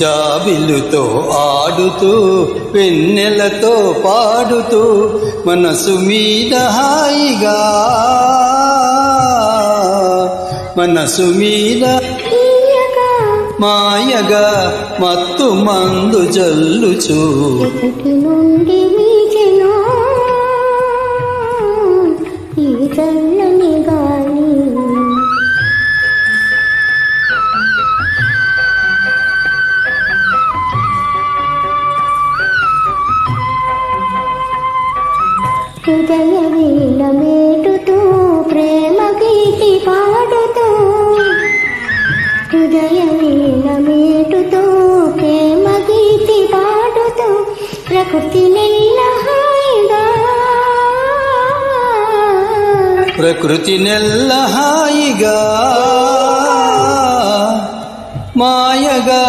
జాబిలుతో ఆడుతూ వెన్నెలతో పాడుతూ మనసు మీద హాయిగా. మనసు మీద మాయగా మత్తు మందు జల్లుచూ. నుండి హృదయ వీణ మేటుతూ ప్రేమ గీతి పాడుతూ. హృదయ వీణ మేటుతూ ప్రేమ గీతి పాడుతూ ప్రకృతి నెల్ల హాయిగా. ప్రకృతి నెల్ల హాయిగా మాయగా